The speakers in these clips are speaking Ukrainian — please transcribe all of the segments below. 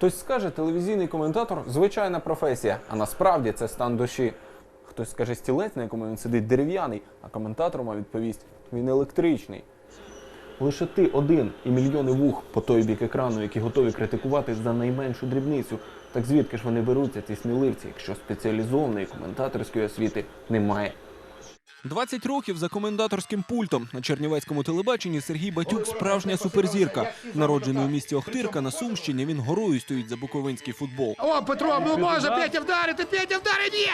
Хтось скаже, телевізійний коментатор звичайна професія, а насправді це стан душі. Хтось скаже стілець, на якому він сидить дерев'яний, а коментатор вам відповість, він електричний. Лише ти один і мільйони вух по той бік екрану, які готові критикувати за найменшу дрібницю. Так звідки ж вони беруться, ці сміливці, якщо спеціалізованої коментаторської освіти немає? 20 років за комендаторським пультом на чернівецькому телебаченні Сергій Батюк справжня суперзірка. Народжений у місті Охтирка на Сумщині, він горою стоїть за буковинський футбол. О, Петро, ну може, Петя вдарити, Петя вдарить, ні!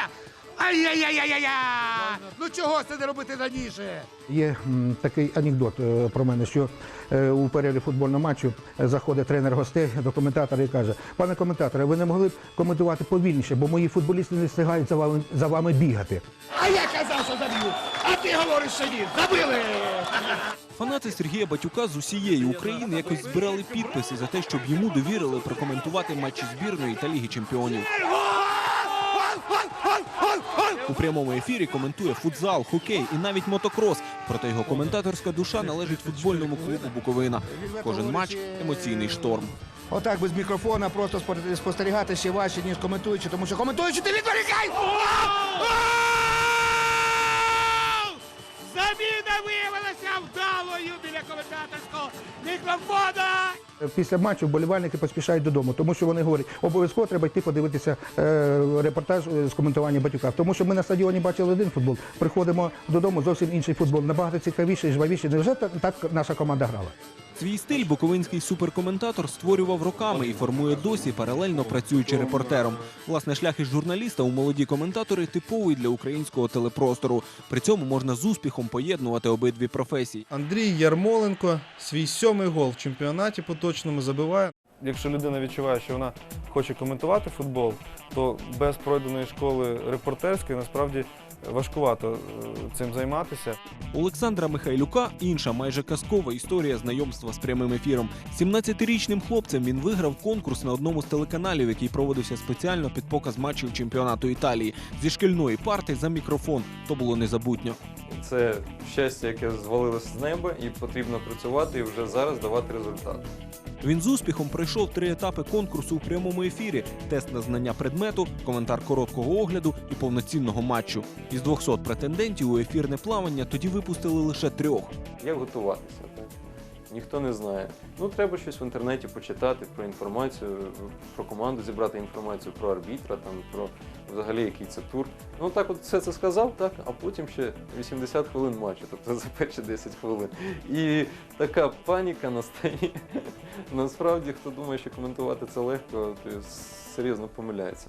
Ай-яй-яй-яй-яй! Ну чого це не робити раніше? Є м, такий анекдот е, про мене, що е, у перерві футбольного матчу е, заходить тренер гостей до коментатора і каже: пане коментаторе, ви не могли б коментувати повільніше, бо мої футболісти не встигають за вами за вами бігати. А я казав, що заб'ю! А ти говориш, що ні! Забили! Фанати Сергія Батюка з усієї України якось збирали підписи за те, щоб йому довірили прокоментувати матчі збірної та Ліги Чемпіонів. У прямому ефірі коментує футзал, хокей і навіть мотокрос. Проте його коментаторська душа належить футбольному клубу Буковина. Кожен матч емоційний шторм. Отак без мікрофона просто спостерігати ще важче, ніж коментуючи, тому що коментуючи ти відволікай! Заміна виявилася вдалою біля коментаторського мікрофона! Після матчу вболівальники поспішають додому, тому що вони говорять, обов'язково треба йти подивитися е, репортаж е, з коментування батюка. Тому що ми на стадіоні бачили один футбол, приходимо додому зовсім інший футбол, набагато цікавіший, жвавіший. Невже так наша команда грала? Свій стиль буковинський суперкоментатор створював роками і формує досі, паралельно працюючи репортером. Власне, шлях із журналіста у молоді коментатори типовий для українського телепростору. При цьому можна з успіхом поєднувати обидві професії. Андрій Ярмоленко свій сьомий гол в чемпіонаті поточному забиває. Якщо людина відчуває, що вона хоче коментувати футбол, то без пройденої школи репортерської насправді важкувато е, цим займатися. Олександра Михайлюка інша майже казкова історія знайомства з прямим ефіром. 17-річним хлопцем він виграв конкурс на одному з телеканалів, який проводився спеціально під показ матчів чемпіонату Італії зі шкільної парти за мікрофон. То було незабутньо. Це щастя, яке звалилося з неба, і потрібно працювати і вже зараз давати результат. Він з успіхом пройшов три етапи конкурсу у прямому ефірі: тест на знання предмету, коментар короткого огляду і повноцінного матчу. Із 200 претендентів у ефірне плавання тоді випустили лише трьох. Як готуватися? Так? Ніхто не знає. Ну, треба щось в інтернеті почитати про інформацію, про команду, зібрати інформацію про арбітра, там, про взагалі який це тур. Ну так от все це сказав, так, а потім ще 80 хвилин матчу, тобто за перші 10 хвилин. І така паніка настає. Насправді, хто думає, що коментувати це легко, то серйозно помиляється.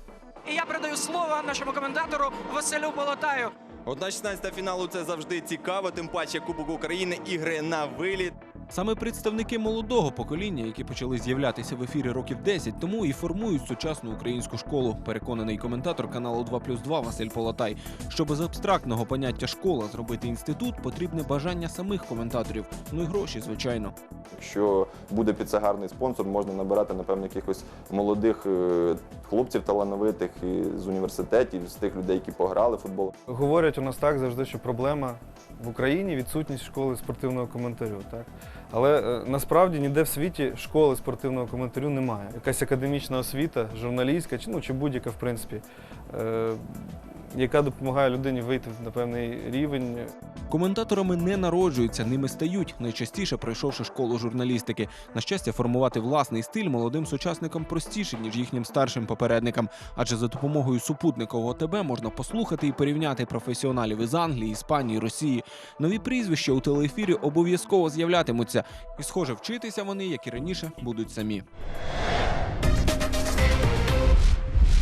І я передаю слово нашому коментатору Василю Болотаю. Одна 16 фіналу це завжди цікаво, тим паче Кубок України ігри на виліт. Саме представники молодого покоління, які почали з'являтися в ефірі років 10 тому, і формують сучасну українську школу. Переконаний коментатор каналу 2 плюс 2 Василь Полотай. Щоб з абстрактного поняття школа зробити інститут, потрібне бажання самих коментаторів. Ну і гроші, звичайно. Якщо буде під це гарний спонсор, можна набирати, напевно, якихось молодих е, хлопців талановитих з університетів, з тих людей, які пограли в футбол. Говорять у нас так завжди, що проблема в Україні відсутність школи спортивного коментарю. Так? Але е, насправді ніде в світі школи спортивного коментарю немає. Якась академічна освіта, журналістська чи, ну, чи будь-яка, в принципі, е, яка допомагає людині вийти на певний рівень. Коментаторами не народжуються, ними стають, найчастіше пройшовши школу журналістики. На щастя, формувати власний стиль молодим сучасникам простіше, ніж їхнім старшим попередникам. Адже за допомогою супутникового ТБ можна послухати і порівняти професіоналів із Англії, Іспанії, Росії. Нові прізвища у телеефірі обов'язково з'являтимуться. І, схоже, вчитися вони, як і раніше, будуть самі.